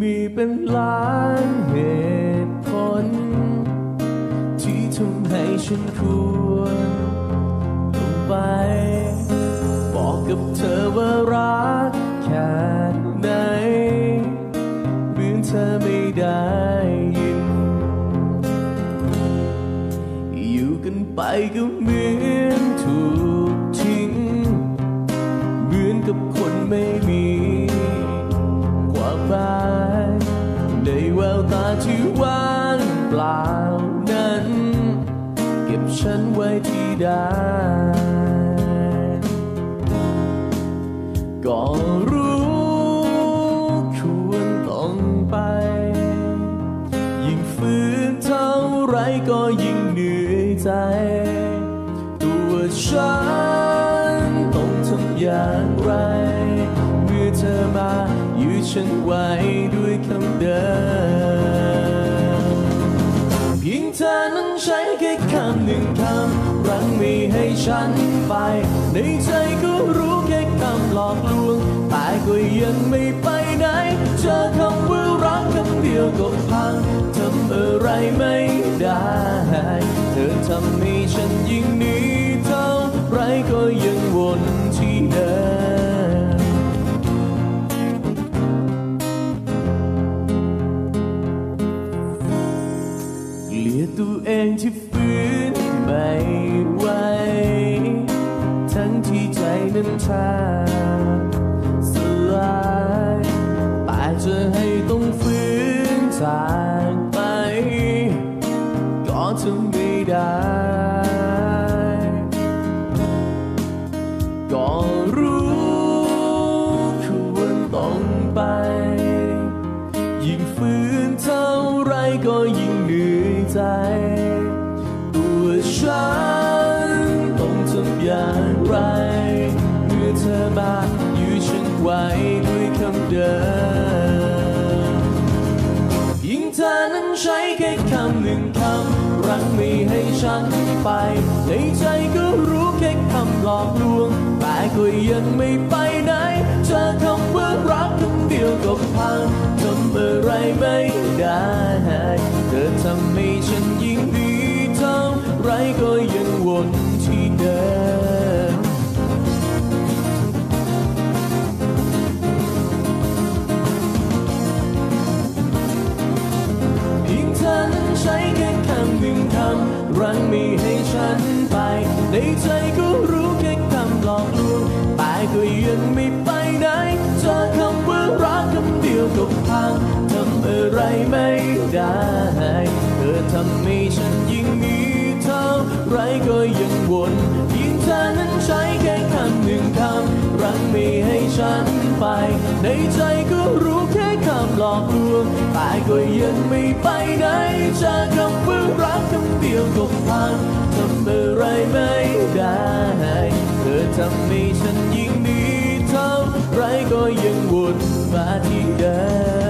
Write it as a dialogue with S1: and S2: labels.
S1: มีเป็นล้านเหตุผล ที่ทำให้ฉันควรลงไป บอกกับเธอว่ารักแค่ไหนเหมือเธอไม่ได้ยิน อยู่กันไปก็เหมือน ที่ว่างเปล่านั้น เก็บฉันไว้ที่ใดก็รู้ควรต้องไป ยิ่งฝืนเท่าไรก็ยิ่งเหนื่อยใจ ตัวฉันต้องทำอย่างไร เมื่อเธอมาอยู่ฉันไว้ด้วยคำเดิม ฉันไป ในใจก็รู้แค่คำหลอกลวง แต่ก็ยังไม่ไปไหน เจอคำว่ารักคำเดียวก็พัง ทำอะไรไม่ได้ เธอทำให้ฉันยิ่งหนีเท่าไรก็ยังวนที่เดิมเลียตัวเองที่ สลายแต่จะให้ต้องฝืนจากไป ก็ทำไม่ได้ ก็รู้ควรต้องไป ด้วยคำเดิมยิ่งเธอนั้นใช้แค่คำหนึ่งคำรั้งไม่ให้ฉันไป ในใจก็รู้แค่คำหลอกลวง แต่ก็ยังไม่ไปไหน รั้งไม่ให้ฉันไป ในใจก็รู้แค่คำหลอกลวงแต่ก็ยังไม่ไปไหนเจอคำว่ารักคำเดียวก็พังทำอะไรไม่ได้ เธอทำให้ฉันยิ่งหนีเท่าไรก็ยังวนเพียงเธอนั้นใช้แค่คำหนึ่งคำรั้งไม่ให้ฉันไป ในใจก็รู้แค่ หลอกลวงแต่ก็ยังไม่ไปไหนเจอคำว่ารักคำเดียวก็พังทำอะไรไม่ได้ เธอทำให้ฉันยิ่งดีเท่าไรก็ยังวนมาที่เดิม